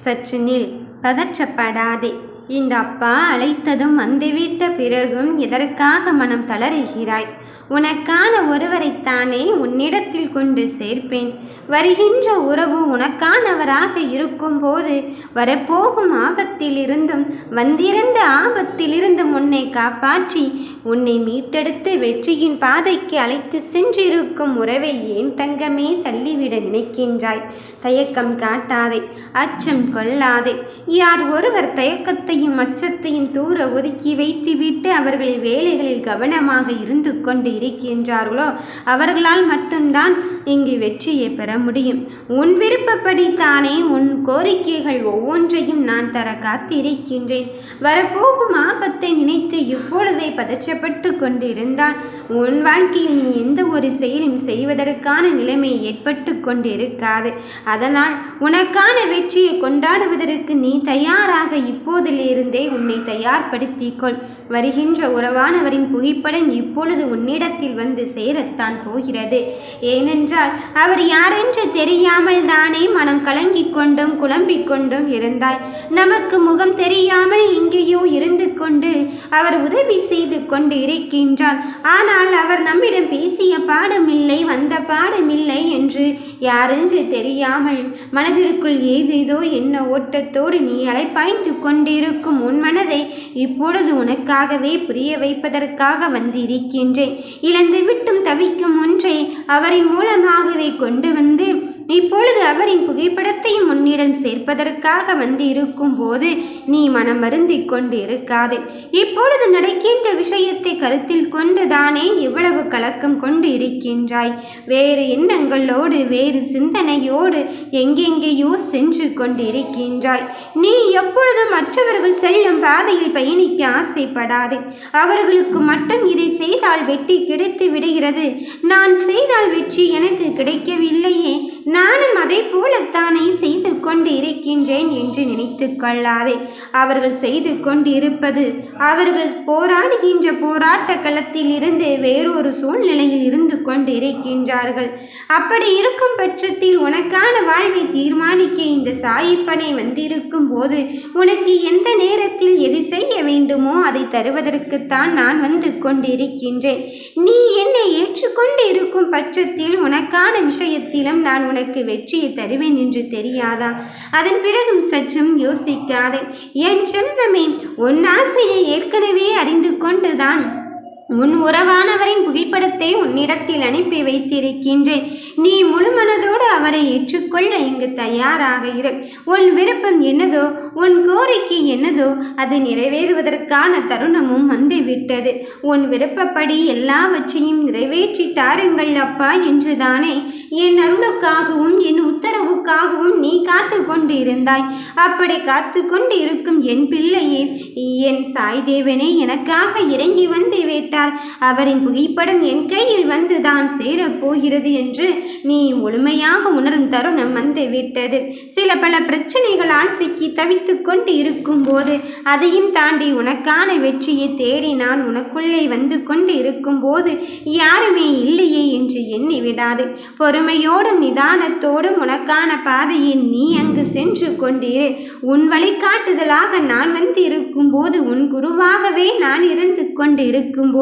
சற்று நில் பதற்றப்படாதே. இந்த அப்பா அழைத்ததும் வந்துவிட்ட பிறகும் எதற்காக மனம் தளருகிறாய்? உனக்கான ஒருவரைத்தானே உன்னிடத்தில் கொண்டு சேர்ப்பேன். வருகின்ற உறவு உனக்கானவராக இருக்கும்போது வரப்போகும் ஆபத்திலிருந்தும் வந்திருந்த ஆபத்திலிருந்தும் உன்னை காப்பாற்றி உன்னை மீட்டெடுத்து வெற்றியின் பாதைக்கு அழைத்து சென்றிருக்கும் உறவை ஏன் தங்கமே தள்ளிவிட நினைக்கின்றாய்? தயக்கம் காட்டாதே அச்சம் கொள்ளாதே. யார் ஒருவர் தயக்கத்தையும் அச்சத்தையும் தூர ஒதுக்கி வைத்துவிட்டு அவர்களின் வேலைகளில் கவனமாக இருந்து கொண்டு இருக்கின்றார்களோ அவர்களால் மட்டும்தான் இங்கு வெற்றியை பெற முடியும். உன் விருப்பப்படி தானே உன் கோரிக்கைகள் ஒவ்வொன்றையும் நான் தர காத்திருக்கின்றேன். வரப்போகும் ஆபத்தை நினைத்து இப்பொழுதே கஷ்டப்பட்டு கொண்டிருந்தால் உன் வாழ்க்கையில் நீ எந்த ஒரு செயலும் செய்வதற்கான நிலைமை ஏற்பட்டு கொண்டிருக்காது. அதனால் உனக்கான வெற்றியை கொண்டாடுவதற்கு நீ தயாராக இப்போதிலிருந்தே உன்னை தயார்படுத்திக்கொள். வருகின்ற உறவானவரின் புகைப்படம் இப்பொழுது உன்னிடத்தில் வந்து சேரத்தான் போகிறது. ஏனென்றால் அவர் யாரென்று தெரியாமல் தானே மனம் கலங்கிக் கொண்டும் குழம்பிக் கொண்டும் இருந்தாய். நமக்கு முகம் தெரியாமல் அவர் உதவி செய்து கொண்டு இருக்கின்றார் ஆனால் அவர் நம்மிடம் பேசிய பாடமில்லை வந்த பாடமில்லை என்று யாரென்று தெரியாமல் மனதிற்குள் ஏதேதோ என்ன ஓட்டத்தோடு நீ அலைப்பாய்ந்து கொண்டிருக்கும் உன் மனதை இப்பொழுது உனக்காகவே புரிய வைப்பதற்காக வந்திருக்கின்றேன். இழந்து விட்டும் தவிக்கும் ஒன்றை அவரின் மூலமாகவே கொண்டு வந்து இப்பொழுது அவரின் புகைப்படத்தையும் உன்னிடம் சேர்ப்பதற்காக வந்து இருக்கும் போது நீ மனம் மருந்தி கொண்டு இருக்காது இப்பொழுது நடக்கின்ற விஷயத்தை கருத்தில் கொண்டு தானே இவ்வளவு கலக்கம் கொண்டு இருக்கின்றாய்? வேறு எண்ணங்களோடு வேறு சிந்தனையோடு எங்கெங்கேயோ சென்று கொண்டு இருக்கின்றாய் நீ எப்பொழுதும் மற்றவர்கள் செல்லும் பாதையில் பயணிக்க ஆசைப்படாது. அவர்களுக்கு மட்டும் இதை செய்தால் வெற்றி கிடைத்து விடுகிறது. நான் செய்தால் வெற்றி எனக்கு கிடைக்கவில்லையே. நானும் அதை போலத்தானே செய்து கொண்டு இருக்கின்றேன் என்று நினைத்து கொள்ளாதே. அவர்கள் செய்து கொண்டு இருப்பது அவர்கள் போராடுகின்ற போராட்ட களத்தில் இருந்து வேறொரு சூழ்நிலையில் இருந்து கொண்டு இருக்கின்றார்கள் அப்படி இருக்கும் பட்சத்தில் உனக்கான வாழ்வை தீர்மானிக்க இந்த சாயிப்பனை வந்திருக்கும் போது உனக்கு எந்த நேரத்தில் எது செய்ய வேண்டுமோ அதை தருவதற்குத்தான் நான் வந்து கொண்டிருக்கின்றேன். நீ என்னை ஏற்றுக்கொண்டு இருக்கும் பட்சத்தில் உனக்கான விஷயத்திலும் நான் உனக்கு வெற்றியை தருவேன் என்று தெரியாதா? அதன் பிறகும் சற்றும் யோசிக்காதே. என் செல்வமே உன் ஆசையை ஏற்கனவே அறிந்து கொண்டுதான் உன் உறவானவரின் புகைப்படத்தை உன்னிடத்தில் அனுப்பி வைத்திருக்கின்றேன். நீ முழு மனதோடு அவரை ஏற்றுக்கொள்ள இங்கு தயாராக இரு. உன் விருப்பம் என்னதோ உன் கோரிக்கை என்னதோ அது நிறைவேறுவதற்கான தருணமும் வந்துவிட்டது. உன் விருப்பப்படி எல்லாவற்றையும் நிறைவேற்றி தாருங்கள் அப்பா என்றுதானே. என் அருளுக்காகவும் என் உத்தரவுக்காகவும் நீ காத்து கொண்டு இருந்தாய் அப்படி காத்து கொண்டு இருக்கும் என் பிள்ளையே என் சாய் தேவனே எனக்காக இறங்கி வந்து விட்டார் அவரின் புகைப்படம் என் கையில் வந்து தான் சேரப்போகிறது என்று நீ முழுமையாக உணரும் தருணம் வந்து விட்டது சில பல பிரச்சனைகளால் சிக்கி தவித்து கொண்டு இருக்கும்போது அதையும் தாண்டி உனக்கான வெற்றியை தேடி நான் உனக்குள்ளே வந்து கொண்டு இருக்கும்போது யாருமே இல்லையே என்று எண்ணி விடாது. பொறுமையோடும் நிதானத்தோடும் உனக்கான பாதையை நீ அங்கு சென்று கொண்டிரு. உன் வழிகாட்டுதலாக நான் வந்து இருக்கும்போது உன் குருவாகவே நான் இருந்து கொண்டு இருக்கும்போது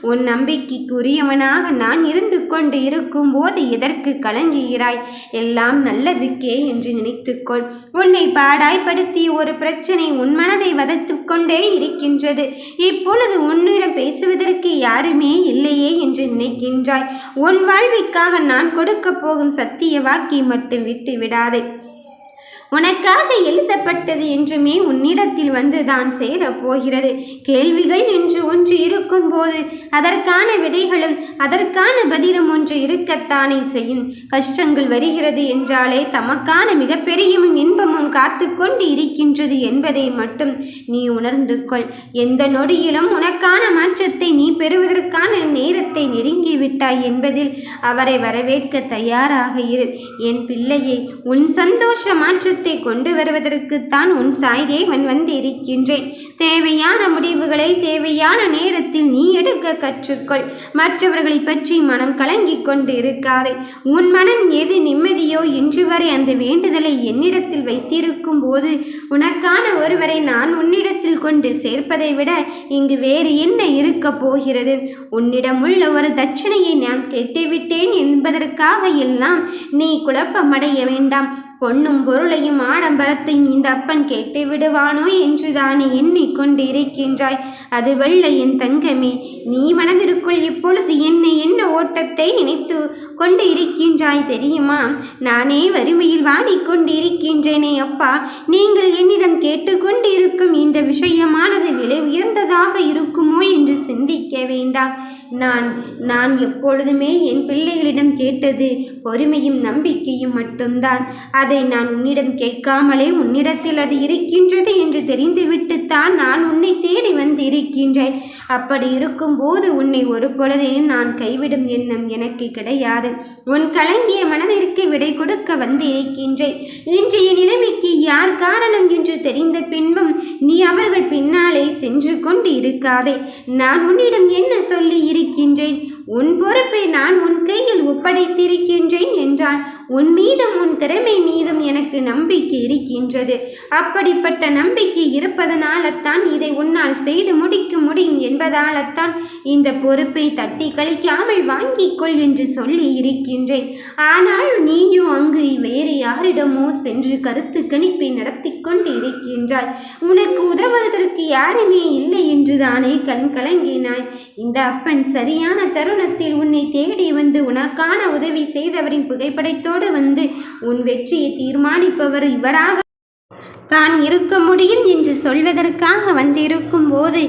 உன் நம்பிக்கைக்குரியவனாக நான் இருந்து கொண்டு இருக்கும் போது எதற்கு கலங்குகிறாய்? எல்லாம் நல்லதுக்கே என்று நினைத்துக்கொள். உன்னை பாடாய்படுத்தி ஒரு பிரச்சனை உன் மனதை வதத்து கொண்டே இருக்கின்றது. இப்பொழுது உன்னிடம் பேசுவதற்கு யாருமே இல்லையே என்று நினைக்கின்றாய். உன் வாழ்விற்காக நான் கொடுக்க போகும் சத்திய வாக்கை மட்டும் விட்டு விடாதே. உனக்காக எழுதப்பட்டது என்றுமே உன்னிடத்தில் வந்து தான் சேரப்போகிறது. கேள்விகள் என்று ஒன்று இருக்கும்போது அதற்கான விடைகளும் அதற்கான பதிலும் ஒன்று இருக்கத்தானே செய்யும். கஷ்டங்கள் வருகிறது என்றாலே தமக்கான மிகப்பெரிய இன்பமும் காத்து கொண்டு இருக்கின்றது என்பதை மட்டும் நீ உணர்ந்து கொள். எந்த நொடியிலும் உனக்கான மாற்றத்தை நீ பெறுவதற்கான நேரத்தை நெருங்கிவிட்டாய் என்பதில் அவரை வரவேற்க தயாராக இரு. என் பிள்ளையை உன் சந்தோஷ மாற்றத்தை கொண்டு வருவதற்குத்தான் உன் சாய்தேவன் வந்திருக்கின்றேன். தேவையான முடிவுகளை தேவையான நேரத்தில் நீ எடுக்க கற்றுக்கொள். மற்றவர்களை பற்றி மனம் கலங்கிக் கொண்டு இருக்காதே உன் மனம் எது நிம்மதியோ இன்று வரை அந்த வேண்டுதலை என்னிடத்தில் வைத்திருக்கும் போது உனக்கான ஒருவரை நான் உன்னிடத்தில் கொண்டு சேர்ப்பதை விட இங்கு வேறு என்ன இருக்க போகிறது? உன்னிடம் உள்ள ஒரு தட்சணையை நான் கேட்டுவிட்டேன் என்பதற்காக எல்லாம் நீ குழப்பமடைய வேண்டாம். பொன்னும் பொருளையும் ஆடம்பரத்தையும் இந்த அப்பன் கேட்டு விடுவானோ என்று தானே எண்ணிக்கொண்டிருக்கின்றாய் அது வெள்ள என் தங்கமே நீ மனதிற்குள் இப்பொழுது என்ன என்ன ஓட்டத்தை நினைத்து கொண்டு இருக்கின்றாய் தெரியுமா? நானே வறுமையில் வாடிக்கொண்டிருக்கின்றேனே அப்பா. நீங்கள் என்னிடம் கேட்டுக்கொண்டிருக்கும் இந்த விஷயமானது விலை உயர்ந்ததாக இருக்குமோ என்று சிந்திக்க வேண்டாம். நான் நான் எப்பொழுதுமே என் பிள்ளைகளிடம் கேட்டது பொறுமையும் நம்பிக்கையும் மட்டும்தான். அதை நான் உன்னிடம் கேட்காமலே உன்னிடத்தில் அது இருக்கின்றது என்று தெரிந்துவிட்டுத்தான் நான் உன்னை தேடி வந்து இருக்கின்றேன் அப்படி இருக்கும்போது உன்னை ஒரு பொழுதையும் நான் கைவிடும் எண்ணம் எனக்கு கிடையாது. உன் கலங்கிய மனதிற்கு விடை கொடுக்க வந்து இருக்கின்றேன் இன்றைய நிலைமைக்கு யார் காரணம் என்று தெரிந்த பின்பும் நீ அவர்கள் பின்னாலே சென்று கொண்டு இருக்காதே நான் உன்னிடம் என்ன சொல்லி இருக்கின்றேன் உன் பொறுப்பை நான் உன் கையில் ஒப்படைத்திருக்கின்றேன் என்றான். உன் மீதும் உன் திறமை மீதும் எனக்கு நம்பிக்கை இருக்கின்றது. அப்படிப்பட்ட நம்பிக்கை இருப்பதனால்தான் இதை உன்னால் செய்து முடிக்க முடியும் என்பதால்தான் இந்த பொறுப்பை தட்டி கழிக்காமல் வாங்கிக் கொள் என்று சொல்லி இருக்கின்றேன். ஆனால் நீயும் அங்கு வேறு யாரிடமோ சென்று கருத்து கணிப்பை நடத்தி கொண்டு இருக்கின்றாய். உனக்கு உதவுவதற்கு யாருமே இல்லை என்று தானே கண் கலங்கினாய். இந்த அப்பன் சரியான தருணத்தில் உன்னை தேடி வந்து உனக்கான உதவி செய்தவரின் புகைப்படத்தோடு வந்து உன் வெற்றியை தீர்மானிப்பவர் இவராக தான் இருக்க முடியும் என்று சொல்வதற்காக வந்திருக்கும் போது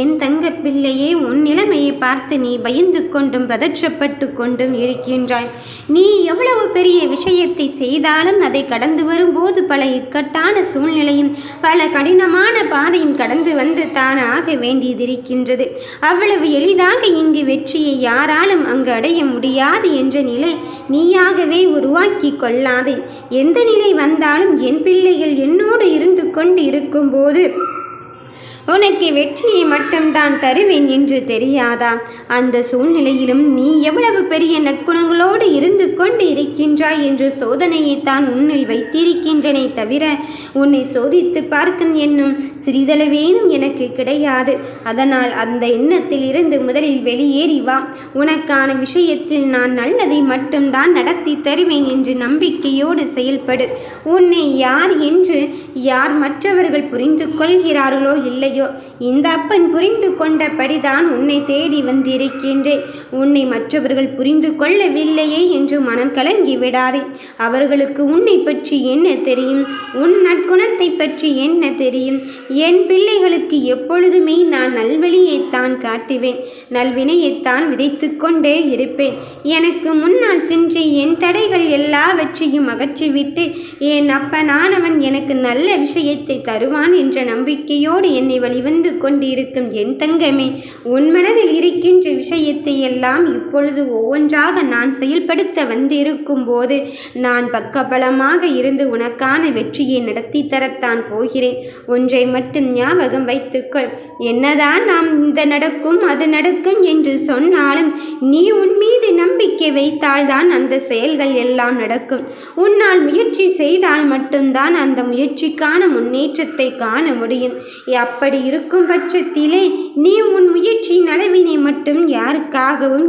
என் தங்க பிள்ளையே உன் நிலைமையை பார்த்து நீ பயந்து கொண்டும் பதற்றப்பட்டு கொண்டும் இருக்கின்றாய். நீ எவ்வளவு பெரிய விஷயத்தை செய்தாலும் அதை கடந்து வரும்போது பல இக்கட்டான சூழ்நிலையும் பல கடினமான பாதையும் கடந்து வந்து தான் ஆக வேண்டியதிருக்கின்றது. அவ்வளவு எளிதாக இங்கு வெற்றியை யாராலும் அங்கு அடைய முடியாது என்ற நிலை நீயாகவே உருவாக்கி கொள்ளாதே. எந்த நிலை வந்தாலும் என் பிள்ளைகள் என்னோடு இருந்து கொண்டு இருக்கும்போது உனக்கு வெற்றியை மட்டும்தான் தருவேன் என்று தெரியாதா? அந்த சூழ்நிலையிலும் நீ எவ்வளவு பெரிய நற்குணங்களோடு இருந்து கொண்டு இருக்கின்றாய் என்ற சோதனையை தான் உன்னில் வைத்திருக்கின்றனே தவிர உன்னை சோதித்து பார்க்கும் என்னும் சிறிதளவேனும் எனக்கு கிடையாது. அதனால் அந்த எண்ணத்தில் இருந்து முதலில் வெளியேறி வா. உனக்கான விஷயத்தில் நான் நல்லதை மட்டும்தான் நடத்தி தருவேன் என்று நம்பிக்கையோடு செயல்படு. உன்னை யார் என்று யார் மற்றவர்கள் புரிந்து கொள்கிறார்களோ இல்லை இல்லையோ? இந்த அப்பன் புரிந்து கொண்டபடிதான் உன்னை தேடி வந்திருக்கின்றேன் உன்னை மற்றவர்கள் புரிந்து கொள்ளவில்லையே என்று மனம் கலங்கி விடாதே. அவர்களுக்கு உன்னை பற்றி என்ன தெரியும்? உன் நற்குணத்தை பற்றி என்ன தெரியும்? என் பிள்ளைகளுக்கு எப்பொழுதுமே நான் நல்வழியைத்தான் காட்டுவேன். நல்வினையைத்தான் விதைத்து கொண்டே இருப்பேன். எனக்கு முன்னால் சென்று என் தடைகள் எல்லாவற்றையும் அகற்றிவிட்டு என் அப்பனானவன் எனக்கு நல்ல விஷயத்தை தருவான் என்ற நம்பிக்கையோடு என்னை வழிவந்து கொண்டிருக்கும் என் தங்கமே உன் மனதில் இருக்கின்ற விஷயத்தை எல்லாம் இப்பொழுது ஒவ்வொன்றாக நான் செயல்படுத்த வந்திருக்கும் போது நான் பக்கபலமாக இருந்து உனக்கான வெற்றியை நடத்தி தரத்தான் போகிறேன். ஒன்றை மட்டும் ஞாபகம் வைத்துக்கொள். என்னதான் நாம் இந்த நடக்கும் அது நடக்கும் என்று சொன்னாலும் நீ உன் மீது நம்பிக்கை வைத்தால்தான் அந்த செயல்கள் எல்லாம் நடக்கும். உன்னால் முயற்சி செய்தால் மட்டும்தான் அந்த முயற்சிக்கான முன்னேற்றத்தை காண முடியும். அப்படி இருக்கும் பட்சத்திலே நீ உன் முயற்சியின் அளவினை மட்டும் யாருக்காகவும்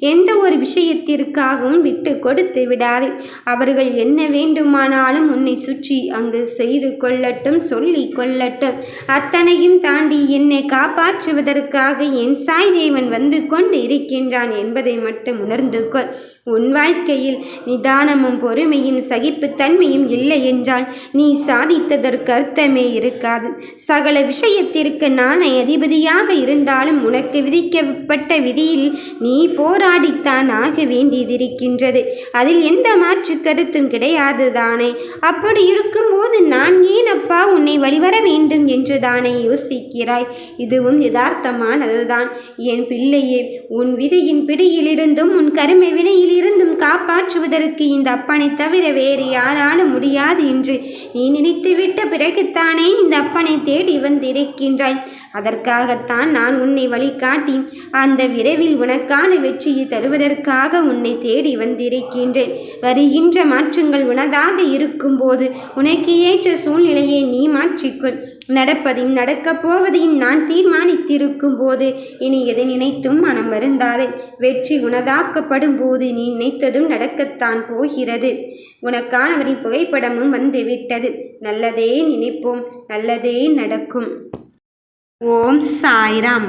எந்த ஒரு விஷயத்திற்காகவும் விட்டு கொடுத்து விடாதே. அவர்கள் என்ன வேண்டுமானாலும் உன்னை சுற்றி அங்கு செய்து கொள்ளட்டும் சொல்லி கொள்ளட்டும். அத்தனையும் தாண்டி என்னை காப்பாற்றுவதற்காக என் சாய் தேவன் வந்து கொண்டு இருக்கின்றான் என்பதை மட்டும் உணர்ந்து கொள். உன் வாழ்க்கையில் நிதானமும் பொறுமையும் சகிப்புத்தன்மையும் இல்லை என்றால் நீ சாதித்ததற்கு அர்த்தமே இருக்காது. சகல விஷயத்திற்கு நானே அதிபதியாக இருந்தாலும் உனக்கு விதிக்கப்பட்ட விதியில் நீ போராடித்தான் ஆக வேண்டியதிருக்கின்றது. அதில் எந்த மாற்று கருத்தும் கிடையாது தானே. அப்படி இருக்கும்போது நான் ஏன் அப்பா உன்னை வழிவர வேண்டும் என்று தானே யோசிக்கிறாய்? இதுவும் யதார்த்தமானதுதான். என் பிள்ளையே உன் விதியின் பிடியிலிருந்தும் உன் கருமை வினையில் இருந்தும் காப்பாற்றுவதற்கு இந்த அப்பனை தவிர வேறு யாராலும் முடியாது என்று நீ நினைத்துவிட்ட பிறகுத்தானே இந்த அப்பனை தேடி வந்திருக்கின்றாய். அதற்காகத்தான் நான் உன்னை வழிகாட்டி அந்த விரைவில் உனக்கான வெற்றியை தருவதற்காக உன்னை தேடி வந்திருக்கின்றேன். வருகின்ற மாற்றங்கள் உனதாக இருக்கும்போது உனக்கு ஏற்ற சூழ்நிலையை நீ மாற்றிக்கொள். நடப்பதையும் நடக்கப் போவதையும் நான் தீர்மானித்திருக்கும் போது இனி எதை நினைத்தும் மனம் வருந்தாதே. வெற்றி உனதாக்கப்படும் போது நீ நினைத்ததும் நடக்கத்தான் போகிறது. உனக்கானவரின் புகைப்படமும் வந்துவிட்டது. நல்லதே நினைப்போம். நல்லதே நடக்கும். ஓம் சாய்ராம்.